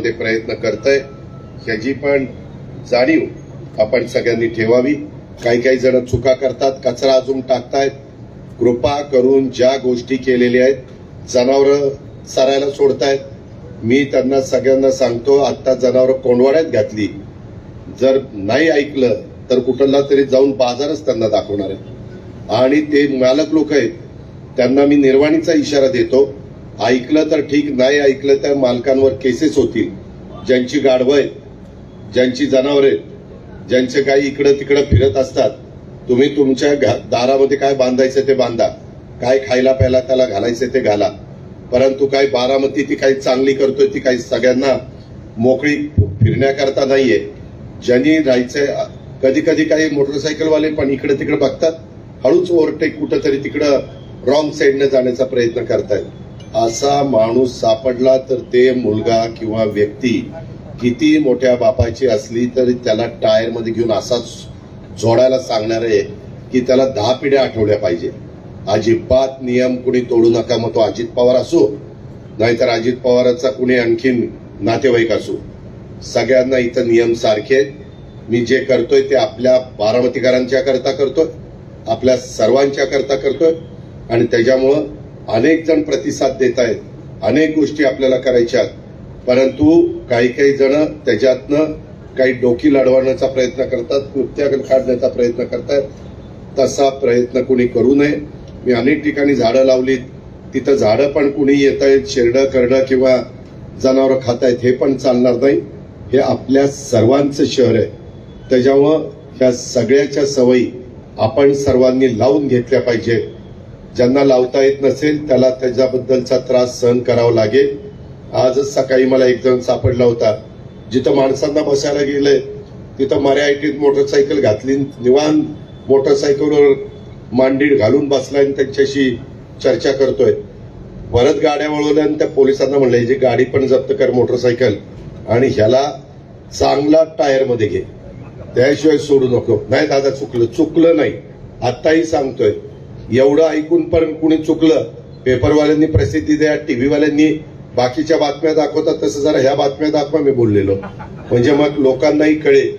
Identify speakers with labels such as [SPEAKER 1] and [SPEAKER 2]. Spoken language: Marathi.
[SPEAKER 1] करण्यामध्ये प्रयत्न करतंय ह्याची पण जाणीव आपण सगळ्यांनी ठेवावी. काही काही जण चुका करतात कचरा अजून टाकतायत. कृपा करून ज्या गोष्टी केलेल्या आहेत जनावरं चरायला सोडतायत. मी त्यांना सगळ्यांना सांगतो आत्ता जनावरं कोंडवाड्यात घातली. जर नाही ऐकलं तर कुठला तरी जाऊन बाजारच त्यांना दाखवणार आहे. आणि ते मालक लोक आहेत त्यांना मी निर्वाणीचा इशारा देतो. ऐकलं तर ठीक नाही ऐकलं तर मालकांवर केसेस होतील. ज्यांची गाढवं आहेत ज्यांची जनावरे आहेत ज्यांचे काही इकडं तिकडं फिरत असतात तुम्ही तुमच्या घा- दारामध्ये काय बांधायचं ते बांधा. काय खायला प्यायला त्याला घालायचं ते घाला. परंतु काय बारामती ती काही चांगली करतोय ती काही सगळ्यांना मोकळी फिरण्याकरता नाहीये. ज्यांनी राहायचंय कधी कधी काही मोटरसायकलवाले पण इकडे तिकडे बघतात. हळूच ओव्हरटेक कुठंतरी तिकडं रॉंग साईडने जाण्याचा प्रयत्न करतायत. असा माणूस सापडला तर ते मुलगा किंवा व्यक्ती किती मोठ्या बापाची असली तरी त्याला टायरमध्ये घेऊन असाच जोडायला सांगणार आहे की त्याला दहा पिढ्या आठवल्या पाहिजे. अजिबात नियम कुणी तोडू नका मग तो अजित पवार असो नाहीतर अजित पवाराचा कुणी आणखीन नातेवाईक असो. सगळ्यांना इथं नियम सारखे आहेत. मी जे करतोय ते आपल्या बारामतीकरांच्या करता करतोय आपल्या सर्वांच्या करता करतोय. आणि त्याच्यामुळं अनेक जण प्रतिसाद देत आहेत. अनेक गोष्टी आपल्याला करायच्या आहेत. परंतु काही काही जण त्याच्यातनं काही डोकी लढवण्याचा प्रयत्न करतात कृत्या काढण्याचा प्रयत्न करतात. तसा प्रयत्न कुणी करू नये. मी अनेक ठिकाणी झाडं लावलीत. तिथं झाडं पण कुणी येत आहेत शेरडं करडं किंवा जनावरं खात आहेत हे पण चालणार नाही. हे आपल्या सर्वांचं शहर आहे. त्याच्यामुळं ह्या सगळ्याच्या सवयी आपण सर्वांनी लावून घेतल्या पाहिजे. ज्यांना लावता येत नसेल त्याला त्याच्याबद्दलचा त्रास सहन करावा लागेल. आजच सकाळी मला एक जण सापडला होता. जिथं माणसांना बसायला गेलंय तिथं मर्यादित मोटरसायकल घातली. निवान मोटरसायकलवर मांडीड घालून बसलाय आणि त्यांच्याशी चर्चा करतोय. परत गाड्या वळवल्या आणि त्या पोलिसांना म्हणलं जे गाडी पण जप्त कर मोटरसायकल आणि ह्याला चांगला टायरमध्ये घे. त्याशिवाय सोडू नको. नाही दादा चुकलं. चुकलं नाही. आत्ताही सांगतोय. एवढं ऐकून पण कुणी चुकलं? पेपरवाल्यांनी प्रसिद्धी द्या टीव्हीवाल्यांनी बाकीच्या बातम्या दाखवतात तसं जरा ह्या बातम्या दाखवा मी बोललेलो. म्हणजे मग लोकांनाही कळेल.